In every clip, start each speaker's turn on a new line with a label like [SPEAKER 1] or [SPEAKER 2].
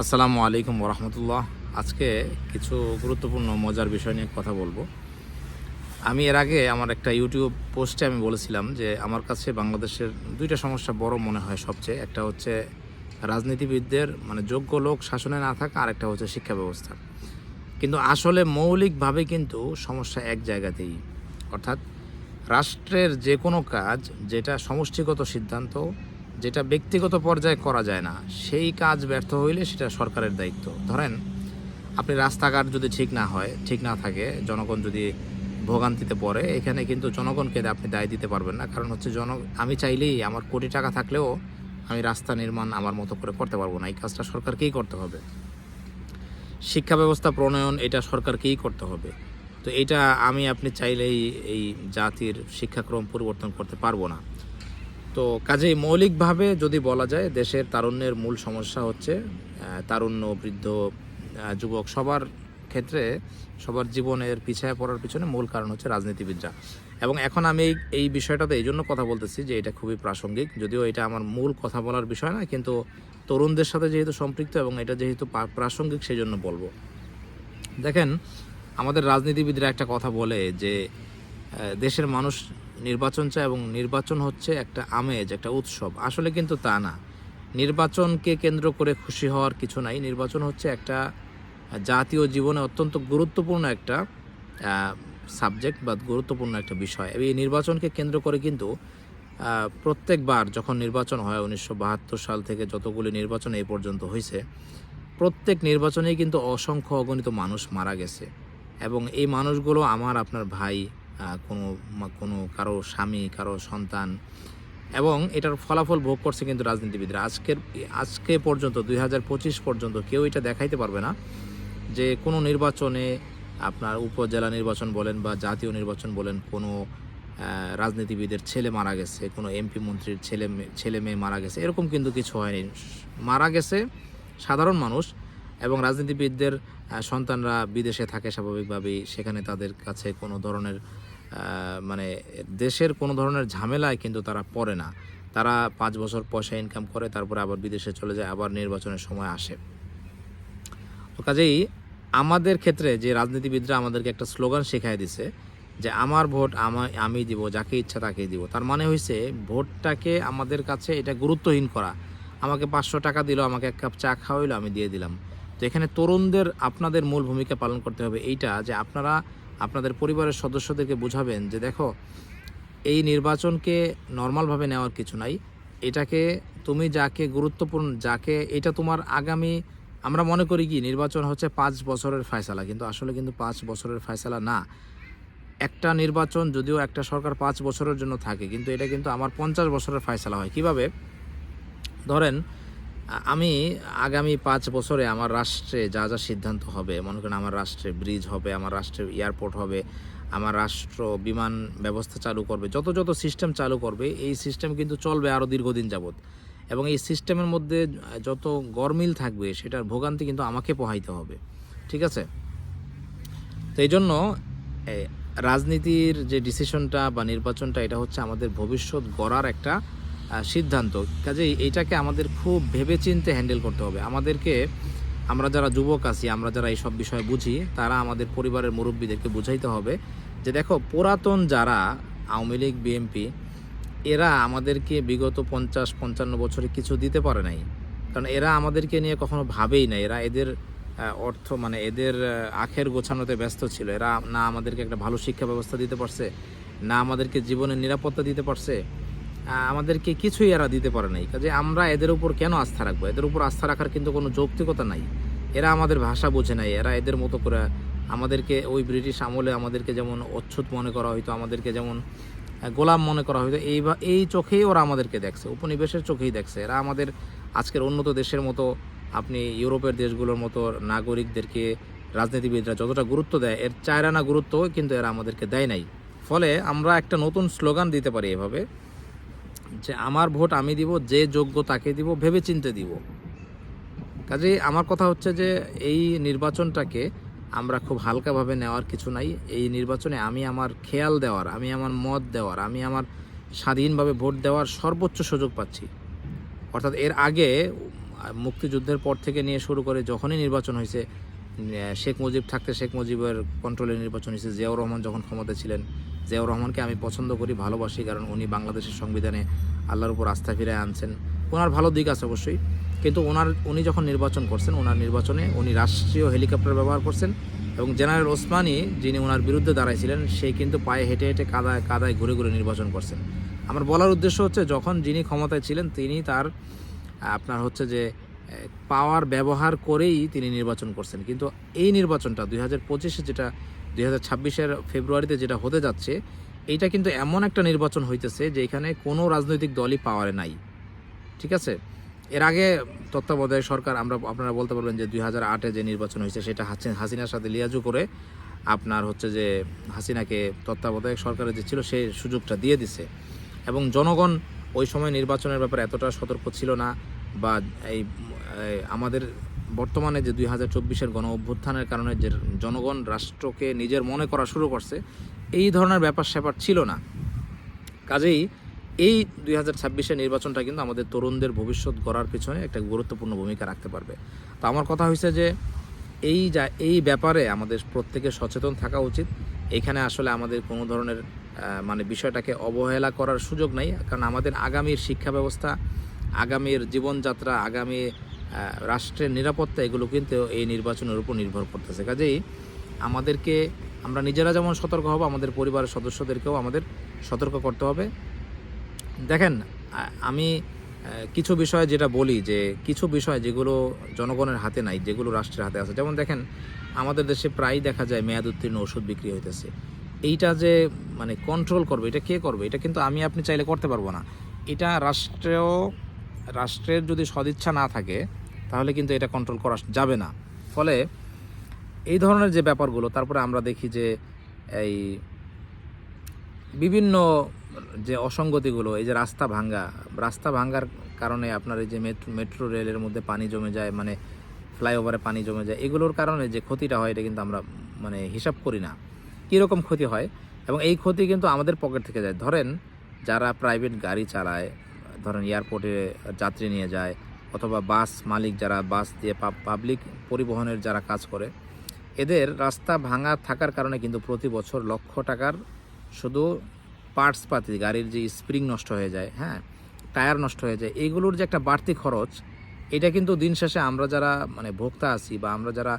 [SPEAKER 1] আসসালামু আলাইকুম রহমতুল্লাহ আজকে কিছু গুরুত্বপূর্ণ, মজার বিষয় নিয়ে কথা বলব। আমি এর আগে আমার একটা ইউটিউব পোস্টে আমি বলেছিলাম যে আমার কাছে বাংলাদেশের দুইটা সমস্যা বড় মনে হয় সবচেয়ে। একটা হচ্ছে রাজনীতিবিদদের মানে যোগ্য লোক শাসনে না থাকা, আর একটা হচ্ছে শিক্ষা ব্যবস্থা কিন্তু আসলে মৌলিকভাবে কিন্তু সমস্যা এক জায়গাতেই। অর্থাৎ রাষ্ট্রের যে কোনো কাজ, যেটা সমষ্টিগত সিদ্ধান্ত যেটা ব্যক্তিগত পর্যায়ে করা যায় না, সেই কাজ ব্যর্থ হইলে সেটা সরকারের দায়িত্ব। ধরেন, আপনি রাস্তাঘাট যদি ঠিক না হয়, ঠিক না থাকে, জনগণ যদি ভোগান্তিতে পড়ে, এখানে কিন্তু জনগণকে আপনি দায় দিতে পারবেন না। কারণ হচ্ছে জন, আমি চাইলেই আমার কোটি টাকা থাকলেও আমি রাস্তা নির্মাণ আমার মতো করে করতে পারব না। এই কাজটা সরকারকেই করতে হবে। শিক্ষা ব্যবস্থা, প্রণয়ন, এটা সরকারকেই করতে হবে। তো এটা আমি, আপনি চাইলেই এই জাতির শিক্ষাক্রম পরিবর্তন করতে পারব না। তো কাজেই মৌলিকভাবে যদি বলা যায়, দেশের তারুণ্যের মূল সমস্যা হচ্ছে তারুণ্য বৃদ্ধ যুবক সবার ক্ষেত্রে সবার জীবনের পিছায় পড়ার পিছনে মূল কারণ হচ্ছে রাজনীতিবিদরা। এবং এখন আমি এই এই বিষয়টাতে এই জন্য কথা বলতেছি যে এটা খুবই প্রাসঙ্গিক। যদিও এটা আমার মূল কথা বলার বিষয় না, কিন্তু তরুণদের সাথে যেহেতু সম্পৃক্ত এবং এটা যেহেতু প্রাসঙ্গিক সেই জন্য বলব। দেখেন, আমাদের রাজনীতিবিদরা একটা কথা বলে যে দেশের মানুষ নির্বাচন চায় এবং নির্বাচন হচ্ছে একটা আমেজ, একটা উৎসব। আসলে কিন্তু তা না। নির্বাচনকে কেন্দ্র করে খুশি হওয়ার কিছু নাই। নির্বাচন হচ্ছে একটা জাতীয় জীবনে অত্যন্ত গুরুত্বপূর্ণ একটা সাবজেক্ট বা গুরুত্বপূর্ণ একটা বিষয়। এই নির্বাচনকে কেন্দ্র করে কিন্তু প্রত্যেকবার যখন নির্বাচন হয়, উনিশশো বাহাত্তর সাল থেকে যতগুলি নির্বাচন এই পর্যন্ত হয়েছে প্রত্যেক নির্বাচনেই কিন্তু অসংখ্য অগণিত মানুষ মারা গেছে। এবং এই মানুষগুলো আমার, আপনার ভাই কোনো কোনো কারও স্বামী, কারও সন্তান। এবং এটার ফলাফল ভোগ করছে কিন্তু রাজনীতিবিদরা। আজকের, আজকে পর্যন্ত দু হাজার পঁচিশ পর্যন্ত কেউ এটা দেখাইতে পারবে না যে কোনো নির্বাচনে আপনার উপজেলা নির্বাচন বলেন বা জাতীয় নির্বাচন বলেন কোনো রাজনীতিবিদের ছেলে মারা গেছে, কোনো এমপি মন্ত্রীর ছেলে ছেলে মেয়ে মারা গেছে, এরকম কিন্তু কিছু হয়নি। মারা গেছে সাধারণ মানুষ এবং রাজনীতিবিদদের সন্তানরা বিদেশে থাকে স্বাভাবিকভাবেই, সেখানে তাদের কাছে কোনো ধরনের মানে দেশের কোনো ধরনের ঝামেলায় কিন্তু তারা পড়ে না। তারা পাঁচ বছর পয়সা ইনকাম করে, তারপরে আবার বিদেশে চলে যায়, আবার নির্বাচনের সময় আসে। তো কাজেই আমাদের ক্ষেত্রে যে রাজনীতিবিদরা আমাদেরকে একটা স্লোগান শেখায় দিছে যে, আমার ভোট আমা, আমি দিব, যাকে ইচ্ছা তাকেই দিব। তার মানে হয়েছে ভোটটাকে আমাদের কাছে এটা গুরুত্বহীন করা। আমাকে পাঁচশো টাকা দিল, আমাকে এক কাপ চা খাওয়াইলো, আমি দিয়ে দিলাম। তো এখানে তরুণদের আপনাদের মূল ভূমিকা পালন করতে হবে এইটা যে, আপনারা আপনাদের পরিবারের সদস্যদেরকে বুঝাবেন যে দেখো, এই নির্বাচনকে নর্মালভাবে নেওয়ার কিছু নাই। এটাকে তুমি যাকে গুরুত্বপূর্ণ, যাকে এটা তোমার আগামী, আমরা মনে করি কি, নির্বাচন হচ্ছে পাঁচ বছরের ফয়সালা, কিন্তু আসলে কিন্তু পাঁচ বছরের ফয়সালা না। একটা নির্বাচন যদিও একটা সরকার পাঁচ বছরের জন্য থাকে, কিন্তু এটা কিন্তু আমার পঞ্চাশ বছরের ফয়সালা হয়। কীভাবে? ধরেন আমি আগামী পাঁচ বছরে আমার রাষ্ট্রে যা যা সিদ্ধান্ত হবে, মনে করেন আমার রাষ্ট্রে ব্রিজ হবে, আমার রাষ্ট্রে এয়ারপোর্ট হবে, আমার রাষ্ট্র বিমান ব্যবস্থা চালু করবে, যত যত সিস্টেম চালু করবে, এই সিস্টেম কিন্তু চলবে আরও দীর্ঘদিন যাবৎ। এবং এই সিস্টেমের মধ্যে যত গরমিল থাকবে, সেটার ভোগান্তি কিন্তু আমাকে পোহাইতে হবে, ঠিক আছে? তো এই জন্য রাজনীতির যে ডিসিশনটা বা নির্বাচনটা, এটা হচ্ছে আমাদের ভবিষ্যৎ গড়ার একটা সিদ্ধান্ত। কাজেই এটাকে আমাদের খুব ভেবেচিন্তে হ্যান্ডেল করতে হবে। আমাদেরকে, আমরা যারা যুবক আছি, আমরা যারা এই সব বিষয় বুঝি, তারা আমাদের পরিবারের মুরব্বীদেরকে বুঝাইতে হবে যে দেখো, পুরাতন যারা আওয়ামী লীগ, বিএনপি, এরা আমাদেরকে বিগত পঞ্চাশ, পঞ্চান্ন বছরে কিছু দিতে পারে নাই। কারণ এরা আমাদেরকে নিয়ে কখনো ভাবেই নাই। এরা এদের অর্থ মানে এদের আখের গোছানোতে ব্যস্ত ছিল। এরা না আমাদেরকে একটা ভালো শিক্ষা ব্যবস্থা দিতে পারছে, না আমাদেরকে জীবনের নিরাপত্তা দিতে পারছে। আমাদেরকে কিছুই এরা দিতে পারে নাই। কাজে আমরা এদের উপর কেন আস্থা রাখব? এদের উপর আস্থা রাখার কিন্তু কোনো যৌক্তিকতা নাই। এরা আমাদের ভাষা বোঝে নাই। এরা এদের মতো করে আমাদেরকে ওই ব্রিটিশ আমলে আমাদেরকে যেমন অচ্ছুত মনে করা হইতো, আমাদেরকে যেমন গোলাম মনে করা হইতো, এই এই চোখেই ওরা আমাদেরকে দেখছে, উপনিবেশের চোখেই দেখছে। এরা আমাদের আজকের উন্নত দেশের মতো, আপনি ইউরোপের দেশগুলোর মতো নাগরিকদেরকে, রাজনীতিবিদরা যতটা গুরুত্ব দেয়, এর চায়রানা গুরুত্ব কিন্তু এরা আমাদেরকে দেয় নাই। ফলে আমরা একটা নতুন স্লোগান দিতে পারি এভাবে। যে আমার ভোট আমি দিব, যে যোগ্য তাকে দিব ভেবে চিনতে দিব। কাজেই আমার কথা হচ্ছে যে এই নির্বাচনটাকে আমরা খুব হালকাভাবে নেওয়ার কিছু নাই। এই নির্বাচনে আমি আমার খেয়াল দেওয়ার, আমি আমার মত দেওয়ার, আমি আমার স্বাধীনভাবে ভোট দেওয়ার সর্বোচ্চ সুযোগ পাচ্ছি। অর্থাৎ এর আগে মুক্তিযুদ্ধের পর থেকে নিয়ে শুরু করে যখনই নির্বাচন হয়েছে শেখ মুজিব থাকতে শেখ মুজিবের কন্ট্রোলে নির্বাচন হয়েছে, জিয়াউর রহমান যখন ক্ষমতা ছিলেন জিয়াউর রহমানকে আমি পছন্দ করি, ভালোবাসি, কারণ উনি বাংলাদেশের সংবিধানে আল্লাহর উপর আস্থা ফিরে আনছেন। ওনার ভালো দিক আছে অবশ্যই, কিন্তু ওনার, উনি যখন নির্বাচন করছেন, ওনার নির্বাচনে উনি রাষ্ট্রীয় হেলিকপ্টার ব্যবহার করছেন এবং জেনারেল ওসমানী যিনি ওনার বিরুদ্ধে দাঁড়াইছিলেন সেই কিন্তু পায়ে হেঁটে হেঁটে কাদায় কাদায় ঘুরে ঘুরে নির্বাচন করছেন। আমার বলার উদ্দেশ্য হচ্ছে, যখন যিনি ক্ষমতায় ছিলেন, তিনি তার, আপনার হচ্ছে যে পাওয়ার ব্যবহার করেই তিনি নির্বাচন করছেন। কিন্তু এই নির্বাচনটা দুই হাজার পঁচিশে যেটা দুই হাজার ছাব্বিশের ফেব্রুয়ারিতে যেটা হতে যাচ্ছে, এইটা কিন্তু এমন একটা নির্বাচন হইতেছে যে এখানে কোনো রাজনৈতিক দলই পাওয়ারে নাই। ঠিক আছে? এর আগে তত্ত্বাবধায়ক সরকার, আমরা, আপনারা বলতে পারবেন যে দুই হাজার আটে যে নির্বাচন হয়েছে সেটা হাসিন হাসিনার সাথে লিয়াজু করে আপনার হচ্ছে যে হাসিনাকে তত্ত্বাবধায়ক সরকারের যে ছিল সেই সুযোগটা দিয়ে দিছে। এবং জনগণ ওই সময় নির্বাচনের ব্যাপারে এতটা সতর্ক ছিল না বা এই আমাদের বর্তমানে যে দুই হাজার চব্বিশের গণ অভ্যুত্থানের কারণে যে জনগণ রাষ্ট্রকে নিজের মনে করা শুরু করছে, এই ধরনের ব্যাপার স্যাপার ছিল না। কাজেই এই দুই হাজার ছাব্বিশের নির্বাচনটা কিন্তু আমাদের তরুণদের ভবিষ্যৎ গড়ার পিছনে একটা গুরুত্বপূর্ণ ভূমিকা রাখতে পারবে। তো আমার কথা হয়েছে যে, এই যা, এই ব্যাপারে আমাদের প্রত্যেকে সচেতন থাকা উচিত। এখানে আসলে আমাদের কোনো ধরনের মানে বিষয়টাকে অবহেলা করার সুযোগ নেই। কারণ আমাদের আগামীর শিক্ষা ব্যবস্থা, আগামীর জীবনযাত্রা, আগামী রাষ্ট্রের নিরাপত্তা, এগুলো কিন্তু এই নির্বাচনের উপর নির্ভর করতেছে। কাজেই আমাদেরকে, আমরা নিজেরা যেমন সতর্ক হব, আমাদের পরিবারের সদস্যদেরকেও আমাদের সতর্ক করতে হবে। দেখেন আমি কিছু বিষয় যেটা বলি, যে কিছু বিষয় যেগুলো জনগণের হাতে নাই, যেগুলো রাষ্ট্রের হাতে আছে। যেমন দেখেন, আমাদের দেশে প্রায় দেখা যায় মেয়াদ উত্তীর্ণ ওষুধ বিক্রি হইতেছে। এইটা যে মানে কন্ট্রোল করবে, এটা কে করবে? এটা কিন্তু আমি, আপনি চাইলে করতে পারব না। এটা রাষ্ট্রেও, রাষ্ট্রের যদি সদিচ্ছা না থাকে তাহলে কিন্তু এটা কন্ট্রোল করা যাবে না। ফলে এই ধরনের যে ব্যাপারগুলো, তারপরে আমরা দেখি যে এই বিভিন্ন যে অসঙ্গতিগুলো, এই যে রাস্তা ভাঙ্গা, রাস্তা ভাঙ্গার কারণে আপনার এই যে মেট্রো রেলের মধ্যে পানি জমে যায় মানে ফ্লাইওভারে পানি জমে যায়, এগুলোর কারণে যে ক্ষতিটা হয়, এটা কিন্তু আমরা মানে হিসাব করি না। কীরকম ক্ষতি হয়? এবং এই ক্ষতি কিন্তু আমাদের পকেট থেকে যায়। ধরেন, যারা প্রাইভেট গাড়ি চালায়, ধরেন এয়ারপোর্টে যাত্রী নিয়ে যায় অথবা বাস মালিক যারা, বাস দিয়ে পাবলিক পরিবহনের যারা কাজ করে, এদের রাস্তা ভাঙা থাকার কারণে কিন্তু প্রতি বছর লক্ষ টাকার শুধু পার্টস পাতি, গাড়ির যে স্প্রিং নষ্ট হয়ে যায় হ্যাঁ টায়ার নষ্ট হয়ে যায় এইগুলোর যে একটা বাড়তি খরচ, এটা কিন্তু দিন শেষে আমরা যারা মানে ভোক্তা আছি বা আমরা যারা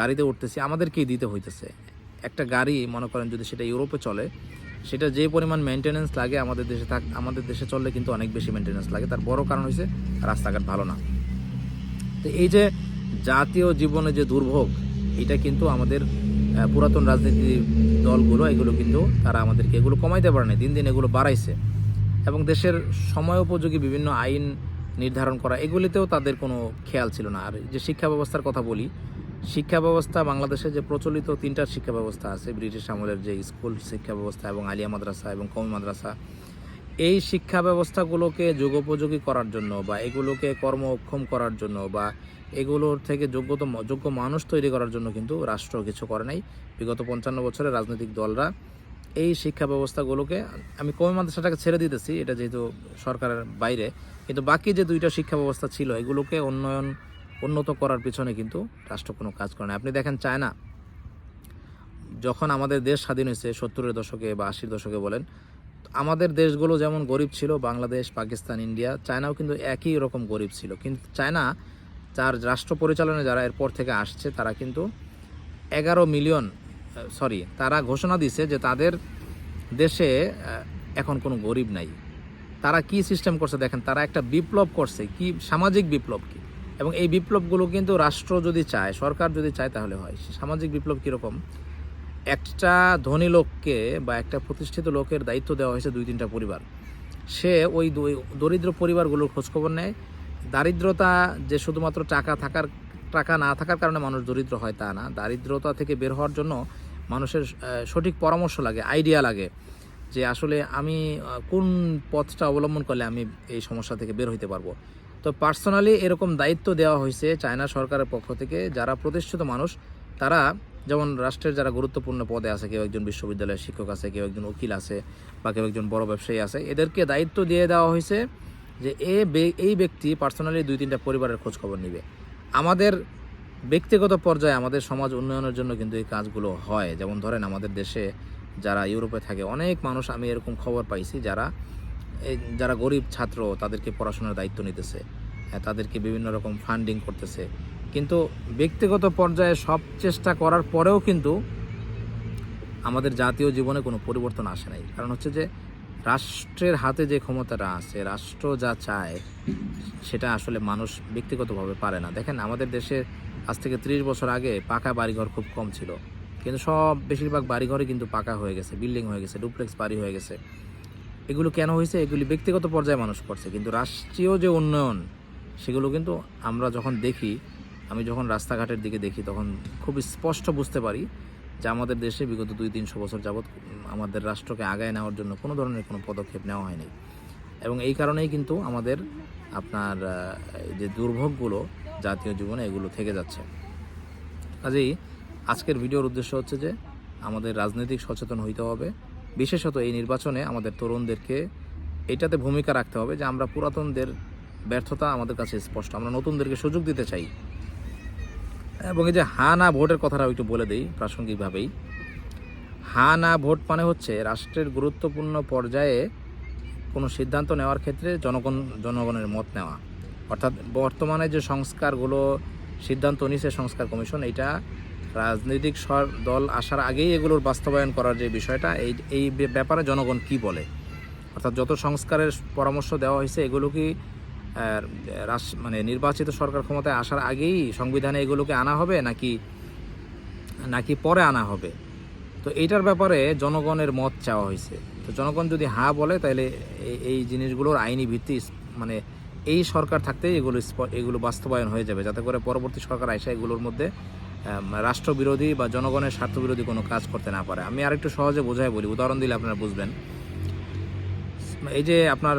[SPEAKER 1] গাড়িতে উঠতেছি, আমাদেরকেই দিতে হইতেছে। একটা গাড়ি, মনে করেন যদি সেটা ইউরোপে চলে সেটা যে পরিমাণ মেনটেনেন্স লাগে আমাদের দেশে থাক, আমাদের দেশে চললে কিন্তু অনেক বেশি মেনটেনেন্স লাগে। তার বড় কারণ হয়েছে রাস্তাঘাট ভালো না। তো এই যে জাতীয় জীবনে যে দুর্ভোগ, এটা কিন্তু আমাদের পুরাতন রাজনীতি দলগুলো এগুলো কিন্তু তারা আমাদেরকে এগুলো কমাইতে পারে দিন দিন এগুলো বাড়াইছে। এবং দেশের সময় উপযোগী বিভিন্ন আইন নির্ধারণ করা, এগুলিতেও তাদের কোনো খেয়াল ছিল না। আর যে শিক্ষা ব্যবস্থার কথা বলি শিক্ষা ব্যবস্থা বাংলাদেশে যে প্রচলিত তিনটা শিক্ষা ব্যবস্থা আছে, ব্রিটিশ আমলের যে স্কুল শিক্ষা ব্যবস্থা এবং আলিয়া মাদ্রাসা এবং কমি মাদ্রাসা, এই শিক্ষা ব্যবস্থাগুলোকে যুগোপযোগী করার জন্য বা এগুলোকে কর্মক্ষম করার জন্য বা এগুলোর থেকে যোগ্যত যোগ্য মানুষ তৈরি করার জন্য কিন্তু রাষ্ট্র কিছু করে নাই। বিগত পঞ্চান্ন বছরে রাজনৈতিক দলরা এই শিক্ষা ব্যবস্থাগুলোকে আমি কমি মাদ্রাসাটাকে ছেড়ে দিতেছি, এটা যেহেতু সরকারের বাইরে, কিন্তু বাকি যে দুইটা শিক্ষা ব্যবস্থা ছিল, এগুলোকে উন্নয়ন উন্নত করার পিছনে কিন্তু রাষ্ট্র কোনো কাজ করে না। আপনি দেখেন চায়না, যখন আমাদের দেশ স্বাধীন হয়েছে, সত্তরের দশকে বা আশির দশকে বলেন, আমাদের দেশগুলো যেমন গরিব ছিল, বাংলাদেশ, পাকিস্তান, ইন্ডিয়া, চায়নাও কিন্তু একই রকম গরিব ছিল। কিন্তু চায়না, যার রাষ্ট্র পরিচালনায় যারা এরপর থেকে আসছে, তারা কিন্তু এগারো মিলিয়ন, সরি, তারা ঘোষণা দিছে যে তাদের দেশে এখন কোনো গরিব নাই। তারা কি সিস্টেম করছে দেখেন, তারা একটা বিপ্লব করছে। কি সামাজিক বিপ্লব কি? এবং এই বিপ্লবগুলো কিন্তু রাষ্ট্র যদি চায়, সরকার যদি চায় তাহলে হয়। সামাজিক বিপ্লব কীরকম? একটা ধনী লোককে বা একটা প্রতিষ্ঠিত লোকের দায়িত্ব দেওয়া হয়েছে দুই তিনটা পরিবার। সে ওই দরিদ্র পরিবারগুলোর খোঁজখবর নেয়। দারিদ্রতা যে শুধুমাত্র টাকা থাকার, টাকা না থাকার কারণে মানুষ দরিদ্র হয় তা না। দারিদ্রতা থেকে বের হওয়ার জন্য মানুষের সঠিক পরামর্শ লাগে, আইডিয়া লাগে যে আসলে আমি কোন পথটা অবলম্বন করলে আমি এই সমস্যা থেকে বের হইতে পারব। তো পার্সোনালি এরকম দায়িত্ব দেওয়া হয়েছে চায়না সরকারের পক্ষ থেকে। যারা প্রতিষ্ঠিত মানুষ, তারা যেমন রাষ্ট্রের যারা গুরুত্বপূর্ণ পদে আছে, কেউ একজন বিশ্ববিদ্যালয়ের শিক্ষক আছে, কেউ একজন উকিল আছে বা কেউ একজন বড় ব্যবসায়ী আছে, এদেরকে দায়িত্ব দিয়ে দেওয়া হয়েছে যে এ এই ব্যক্তি পার্সোনালি দুই তিনটা পরিবারের খোঁজ খবর নিবে। আমাদের ব্যক্তিগত পর্যায়ে আমাদের সমাজ উন্নয়নের জন্য কিন্তু এই কাজগুলো হয়। যেমন ধরেন আমাদের দেশে যারা ইউরোপে থাকে, অনেক মানুষ আমি এরকম খবর পাইছি যারা যারা গরিব ছাত্র তাদেরকে পড়াশোনার দায়িত্ব নিতেছে। হ্যাঁ, তাদেরকে বিভিন্ন রকম ফান্ডিং করতেছে। কিন্তু ব্যক্তিগত পর্যায়ে সব চেষ্টা করার পরেও কিন্তু আমাদের জাতীয় জীবনে কোনো পরিবর্তন আসে নাই। কারণ হচ্ছে যে রাষ্ট্রের হাতে যে ক্ষমতাটা আছে রাষ্ট্র যা চায় সেটা আসলে মানুষ ব্যক্তিগতভাবে পারে না। দেখেন আমাদের দেশে আজ থেকে ত্রিশ বছর আগে পাকা বাড়িঘর খুব কম ছিল। কিন্তু সব বেশিরভাগ বাড়িঘরই কিন্তু পাকা হয়ে গেছে বিল্ডিং হয়ে গেছে ডুপ্লেক্স বাড়ি হয়ে গেছে। এগুলো কেন হয়েছে? এগুলি ব্যক্তিগত পর্যায়ে মানুষ করছে। কিন্তু রাষ্ট্রীয় যে উন্নয়ন, সেগুলো কিন্তু আমরা যখন দেখি, আমি যখন রাস্তাঘাটের দিকে দেখি, তখন খুব স্পষ্ট বুঝতে পারি যে আমাদের দেশে বিগত দুই, তিনশো বছর যাবৎ আমাদের রাষ্ট্রকে আগায় নেওয়ার জন্য কোনো ধরনের কোনো পদক্ষেপ নেওয়া হয়নি। এবং এই কারণেই কিন্তু আমাদের আপনার যে দুর্ভোগগুলো জাতীয় জীবনে এগুলো থেকে যাচ্ছে। কাজেই আজকের ভিডিওর উদ্দেশ্য হচ্ছে যে আমাদের রাজনৈতিক সচেতন হইতে হবে বিশেষত এই নির্বাচনে আমাদের তরুণদেরকে এটাতে ভূমিকা রাখতে হবে যে আমরা পুরাতনদের ব্যর্থতা আমাদের কাছে স্পষ্ট। আমরা নতুনদেরকে সুযোগ দিতে চাই। এবং এই যে হা না ভোটের কথাটাও একটু বলে দিই প্রাসঙ্গিকভাবেই। হা না ভোট মানে হচ্ছে রাষ্ট্রের গুরুত্বপূর্ণ পর্যায়ে কোনো সিদ্ধান্ত নেওয়ার ক্ষেত্রে জনগণ, জনগণের মত নেওয়া। অর্থাৎ বর্তমানে যে সংস্কারগুলো সিদ্ধান্ত নিছে সংস্কার কমিশন, এটা রাজনৈতিক দল আসার আগেই এগুলোর বাস্তবায়ন করার যে বিষয়টা, এই এই ব্যাপারে জনগণ কি বলে? অর্থাৎ যত সংস্কারের পরামর্শ দেওয়া হয়েছে, এগুলো কি মানে নির্বাচিত সরকার ক্ষমতায় আসার আগেই সংবিধানে এগুলোকে আনা হবে নাকি নাকি পরে আনা হবে? তো এইটার ব্যাপারে জনগণের মত চাওয়া হয়েছে। তো জনগণ যদি হ্যাঁ বলে, তাহলে এই- জিনিসগুলোর আইনি ভিত্তি মানে এই সরকার থাকতেই এগুলো এগুলো বাস্তবায়ন হয়ে যাবে, যাতে করে পরবর্তী সরকার আইসা এগুলোর মধ্যে রাষ্ট্রবিরোধী বা জনগণের স্বার্থবিরোধী কোনো কাজ করতে না পারে। আমি আরেকটু সহজে বোঝাই বলি, উদাহরণ দিলে আপনারা বুঝবেন। এই যে আপনার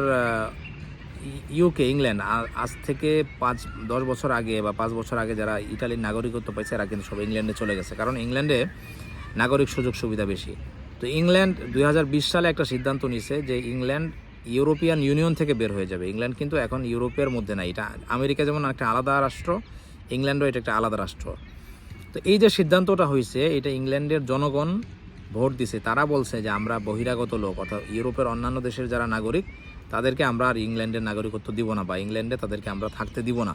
[SPEAKER 1] ইউকে ইংল্যান্ড আজ থেকে পাঁচ, দশ বছর আগে বা পাঁচ বছর আগে যারা ইটালির নাগরিকত্ব পাইছে, এরা কিন্তু সব ইংল্যান্ডে চলে গেছে। কারণ ইংল্যান্ডে নাগরিক সুযোগ সুবিধা বেশি। তো ইংল্যান্ড দুই হাজার বিশ সালে একটা সিদ্ধান্ত নিছে যে ইংল্যান্ড ইউরোপিয়ান ইউনিয়ন থেকে বের হয়ে যাবে। ইংল্যান্ড কিন্তু এখন ইউরোপের মধ্যে নাই। এটা আমেরিকা যেমন একটা আলাদা রাষ্ট্র ইংল্যান্ডও এটা একটা আলাদা রাষ্ট্র। তো এই যে সিদ্ধান্তটা হয়েছে, এটা ইংল্যান্ডের জনগণ ভোট দিছে। তারা বলছে যে আমরা বহিরাগত লোক, অর্থাৎ ইউরোপের অন্যান্য দেশের যারা নাগরিক, তাদেরকে আমরা আর ইংল্যান্ডের নাগরিকত্ব দিব না বা ইংল্যান্ডে তাদেরকে আমরা থাকতে দিব না।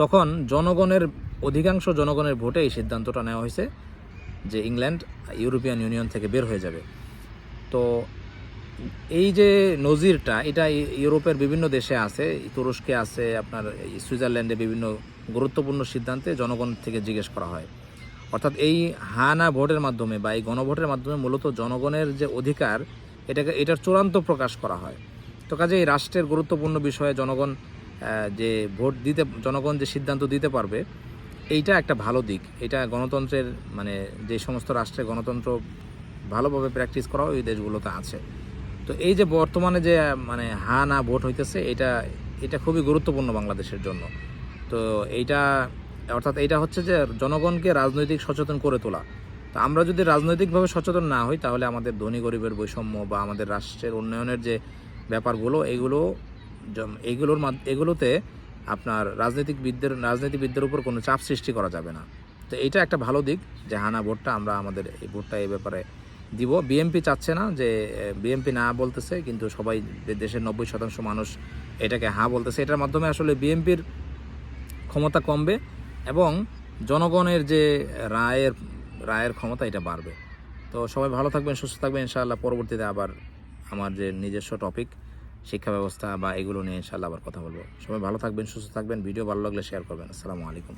[SPEAKER 1] তখন জনগণের, অধিকাংশ জনগণের ভোটে এই সিদ্ধান্তটা নেওয়া হয়েছে যে ইংল্যান্ড ইউরোপিয়ান ইউনিয়ন থেকে বের হয়ে যাবে। তো এই যে নজিরটা, এটা ইউরোপের বিভিন্ন দেশে আছে, তুরস্কে আছে, আপনার সুইজারল্যান্ডে বিভিন্ন গুরুত্বপূর্ণ সিদ্ধান্তে জনগণ থেকে জিজ্ঞেস করা হয়। অর্থাৎ এই হা না ভোটের মাধ্যমে বা এই গণভোটের মাধ্যমে মূলত জনগণের যে অধিকার, এটাকে, এটার চূড়ান্ত প্রকাশ করা হয়। তো কাজে এই রাষ্ট্রের গুরুত্বপূর্ণ বিষয়ে জনগণ যে ভোট দিতে, জনগণ যে সিদ্ধান্ত দিতে পারবে, এইটা একটা ভালো দিক। এটা গণতন্ত্রের মানে যে সমস্ত রাষ্ট্রে গণতন্ত্র ভালোভাবে প্র্যাকটিস করা ওই দেশগুলোতে আছে। তো এই যে বর্তমানে যে মানে হা না ভোট হইতেছে, এটা এটা খুবই গুরুত্বপূর্ণ বাংলাদেশের জন্য। তো এইটা, অর্থাৎ এইটা হচ্ছে যে, জনগণকে রাজনৈতিক সচেতন করে তোলা। তো আমরা যদি রাজনৈতিকভাবে সচেতন না হই, তাহলে আমাদের ধনী গরিবের বৈষম্য বা আমাদের রাষ্ট্রের উন্নয়নের যে ব্যাপারগুলো, এগুলো এগুলোর এগুলোতে আপনার রাজনীতিকবিদদের, রাজনীতিবিদদের উপর কোনো চাপ সৃষ্টি করা যাবে না। তো এটা একটা ভালো দিক যে হানা ভোটটা আমরা আমাদের এই ভোটটা এই ব্যাপারে দিব। বিএমপি চাচ্ছে না যে বিএমপি না বলতেছে, কিন্তু সবাই দেশের নব্বই শতাংশ মানুষ এটাকে হ্যাঁ বলতেছে। এটার মাধ্যমে আসলে বিএমপির ক্ষমতা কমবে এবং জনগণের যে রায়ের রায়ের ক্ষমতা এটা বাড়বে। তো সবাই ভালো থাকবেন, সুস্থ থাকবেন। ইনশাআল্লাহ পরবর্তীতে আবার আমার যে নিজস্ব টপিক, শিক্ষা ব্যবস্থা বা এগুলো নিয়ে ইনশাআল্লাহ আবার কথা বলব। সবাই ভালো থাকবেন, সুস্থ থাকবেন। ভিডিও ভালো লাগলে শেয়ার করবেন। আসসালামু আলাইকুম।